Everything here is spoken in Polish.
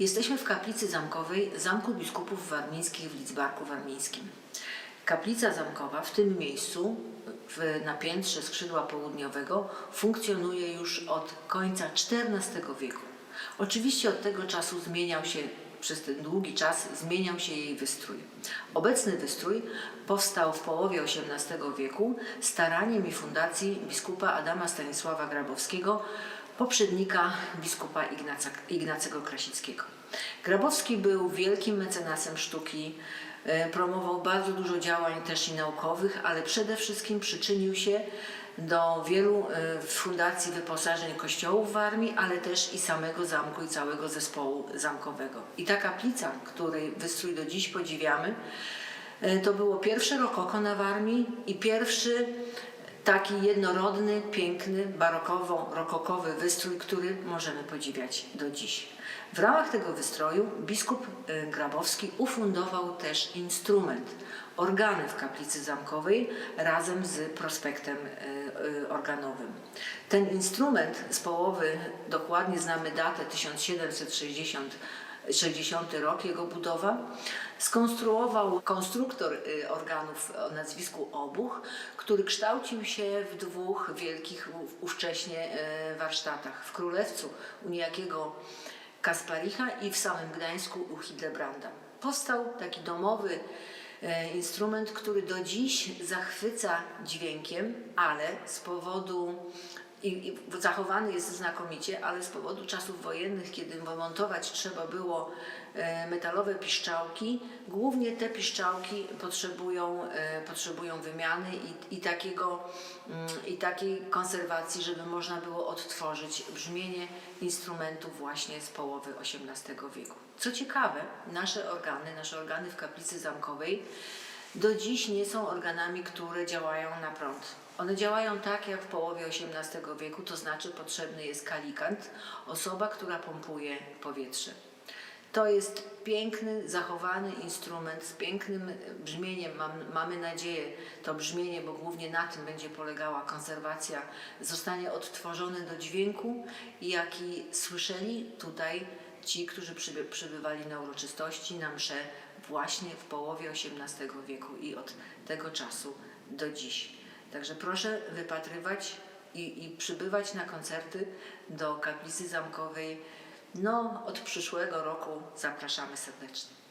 Jesteśmy w kaplicy zamkowej Zamku Biskupów Warmińskich w Lidzbarku Warmińskim. Kaplica zamkowa w tym miejscu, w, na piętrze skrzydła południowego, funkcjonuje już od końca XIV wieku. Oczywiście od tego czasu zmieniał się, przez ten długi czas zmieniał się jej wystrój. Obecny wystrój powstał w połowie XVIII wieku staraniem i fundacji biskupa Adama Stanisława Grabowskiego, poprzednika biskupa Ignaca, Ignacego Krasickiego. Grabowski był wielkim mecenasem sztuki, e, promował bardzo dużo działań też i naukowych, ale przede wszystkim przyczynił się do wielu e, fundacji wyposażeń kościołów w armii, ale też i samego zamku i całego zespołu zamkowego. I ta kaplica, której wystrój do dziś podziwiamy, e, to było pierwsze rokoko na Warmii i pierwszy taki jednorodny, piękny, barokowo-rokokowy wystrój, który możemy podziwiać do dziś. W ramach tego wystroju biskup y, Grabowski ufundował też instrument, organy w kaplicy zamkowej razem z prospektem y, y, organowym. Ten instrument z połowy, dokładnie znamy datę 1760 60 rok jego budowa, skonstruował konstruktor y, organów o nazwisku Obuch, który kształcił się w dwóch wielkich ów- ówcześnie y, warsztatach. W Królewcu u niejakiego Kasparicha i w samym Gdańsku u Hildebranda. Powstał taki domowy e, instrument, który do dziś zachwyca dźwiękiem, ale z powodu i, zachowany jest znakomicie, ale z powodu czasów wojennych, kiedy montować trzeba było e, metalowe piszczałki, głównie te piszczałki potrzebują, e, potrzebują wymiany i, i, takiego, mm, i takiej konserwacji, żeby można było odtworzyć brzmienie instrumentu właśnie z połowy XVIII wieku. Co ciekawe, nasze organy, nasze organy w kaplicy zamkowej do dziś nie są organami, które działają na prąd. One działają tak jak w połowie XVIII wieku, to znaczy potrzebny jest kalikant, osoba, która pompuje powietrze. To jest piękny, zachowany instrument z pięknym brzmieniem. Mam, mamy nadzieję, to brzmienie, bo głównie na tym będzie polegała konserwacja, zostanie odtworzony do dźwięku, jaki słyszeli tutaj ci, którzy przyby, przybywali na uroczystości, na msze właśnie w połowie XVIII wieku i od tego czasu do dziś. Także proszę wypatrywać i, i przybywać na koncerty do kaplicy zamkowej. No, od przyszłego roku zapraszamy serdecznie.